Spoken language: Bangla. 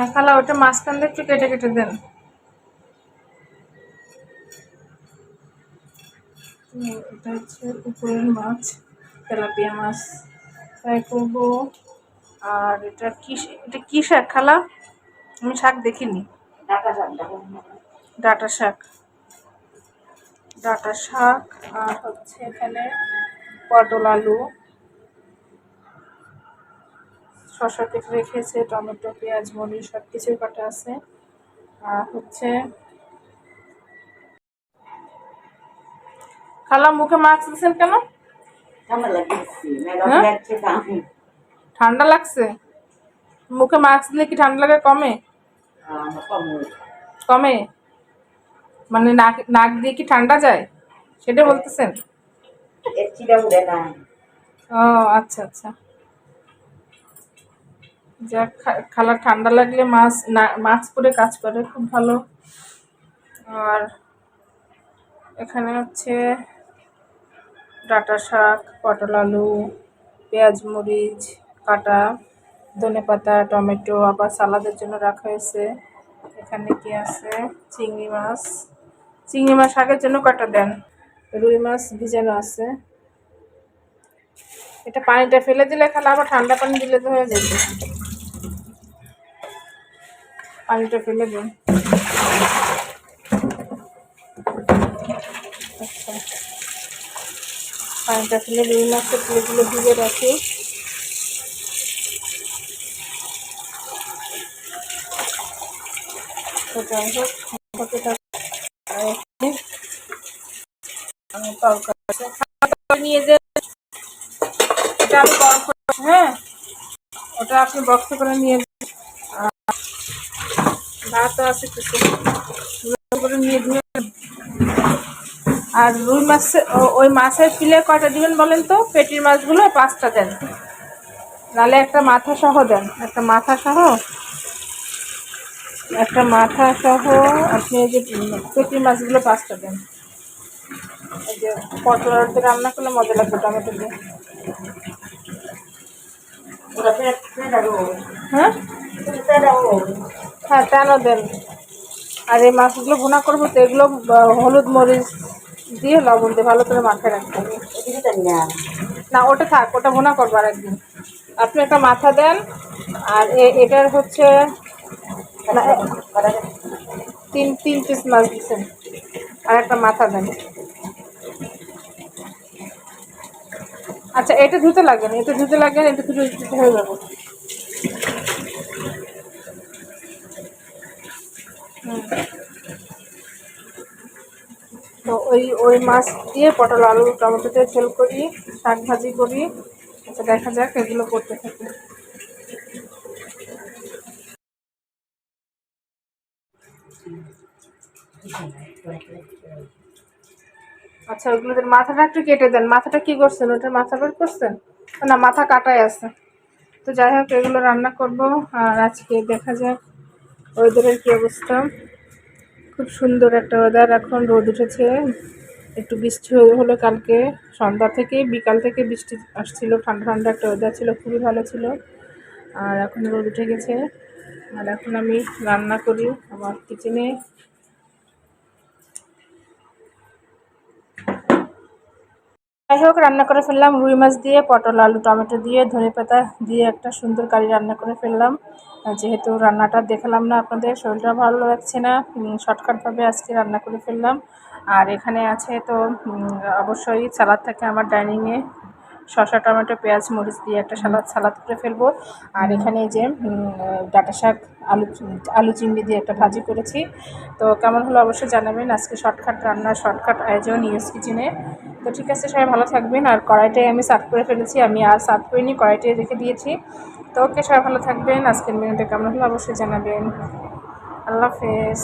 হ্যাঁ খালা ওটা মাঝখান দিয়ে একটু কেটে কেটে দেন। এটা হচ্ছে পুকুরের মাছ তেলাপিয়া মাছ। ফ্রাই করব। আর এটা কি এটা কি শাক খালা? আমি শাক দেখিনি। ডাটা শাক। ডাটা শাক আর হচ্ছে এখানে পটল আলু। শসা কেটে রেখেছে টমেটো পেঁয়াজ মরিচ সব কিছুই কাটা আছে। আর হচ্ছে খালা মুখে মাস্ক দিচ্ছেন কেন? হ্যাঁ? ঠান্ডা লাগছে? মুখে মাস্ক দিলে কি ঠান্ডা লাগে কমে? কমে। মানে নাক নাক দিয়ে কি ঠান্ডা যায়? সেটা বলতেছেন? ও আচ্ছা আচ্ছা। খা- খালা ঠান্ডা লাগলে মাছ না, মাছ পরে কাজ করে, খুব ভালো। আর এখানে হচ্ছে ডাঁটা শাক, পটল আলু, পেঁয়াজ, মরিচ, কাটা, ধনে পাতা, টমেটো, আবার সালাদের জন্য রাখা হয়েছে। এখানে কি আছে? চিংড়ি মাছ। চিংড়ি মাছ শাকের জন্য কাটা দেন? রুই মাছ ভিজানো আছে। এটা পানিটা ফেলে দিলে খালা আবার ঠান্ডা পানি দিলে তো হয়ে যাবে। পানিটা ফেলে দিন। আচ্ছা। পানিটা ফেলে রুই মাছের প্লেটগুলো ভিজে রাখি। নিয়ে যে এটা আমি হ্যাঁ ওটা আপনি বক্সে করে নিয়ে ভাতও আছে কিছু করে নিয়ে ধুয়ে আর রুই মাছ ওই মাছের পিলে কয়টা দিবেন বলেন তো? পেটির মাছগুলো পাঁচটা দেন। নাহলে একটা মাথা সহ দেন। একটা মাথা সহ একটা মাথা সহ আপনি যে পেটির মাছগুলো পাঁচটা দেন। এই যে পটল দিয়ে রান্না করলে মজা লাগবে টমেটো দিয়ে। হ্যাঁ? হ্যাঁ তেনও দেন। আর এই মাছগুলো ভুনা করব তো, এগুলো হলুদ মরিচ দিয়ে লবণ দিয়ে ভালো করে মাথায় রাখতে হবে। না, ওটা থাক, ওটা ভুনা করব আর একদিন আপনি একটা মাথা দেন, আর এটার হচ্ছে তিন তিন পিস মাছ দিচ্ছেন আর একটা মাথা দেন। আচ্ছা এটা ধুতে লাগে না এটা ধুতে লাগে না এটা ধুতে হয়ে যাবে। তো ওই ওই মাছ দিয়ে পটল, আলু, টমেটো দিয়ে ঝোল করি, শাক ভাজি করি আচ্ছা দেখা যাক এগুলো করতে থাকি। আচ্ছা ওইগুলোদের মাথাটা একটু কেটে দেন। মাথাটা কি করছেন? ওটার মাথা বের করছেন? না, মাথা কাটাই আছে। তো যাই হোক, এগুলো রান্না করব, আর আজকে দেখা যাক ওয়েদারের কী অবস্থা? খুব সুন্দর একটা ওয়েদার এখন রোদ উঠেছে। একটু বৃষ্টি হলো কালকে। সন্ধ্যা থেকে, বিকাল থেকে বৃষ্টি আসছিল। ঠান্ডা ঠান্ডা একটা ওয়েদার ছিল, খুবই ভালো ছিল। আর এখন রোদ উঠে গেছে। আর এখন আমি রান্না করি আমার কিচেনে যাই হোক, রান্না করে ফেললাম। রুই মাছ দিয়ে, পটল, আলু, টমেটো দিয়ে ধনে পাতা দিয়ে একটা সুন্দর কারি রান্না করে ফেললাম। যেহেতু রান্নাটা দেখালাম না আপনাদের, শরীরটা ভালো লাগছে না শর্টকাটভাবে আজকে রান্না করে ফেললাম। আর এখানে আছে তো অবশ্যই সালাদ থাকে আমার ডাইনিংয়ে শসা, টমেটো, পেঁয়াজ, মরিচ দিয়ে একটা সালাদ সালাদ করে ফেলব। আর এখানে যে ডাঁটা শাক, আলু আলু চিংড়ি দিয়ে একটা ভাজি করেছি। তো কেমন হলো অবশ্যই জানাবেন। আজকে শর্টকাট রান্নার শর্টকাট আয়োজন ইউএস কিচেনে। তো ঠিক আছে, সবাই ভালো থাকবেন। আর কড়াইটাই আমি সার্ভ করে ফেলেছি। আমি আর সার্ভ করিনি, কড়াইটাই রেখে দিয়েছি। তো ওকে, সবাই ভালো থাকবেন। আজকের মেনুটা কেমন হলো অবশ্যই জানাবেন। আল্লাহ হাফেজ।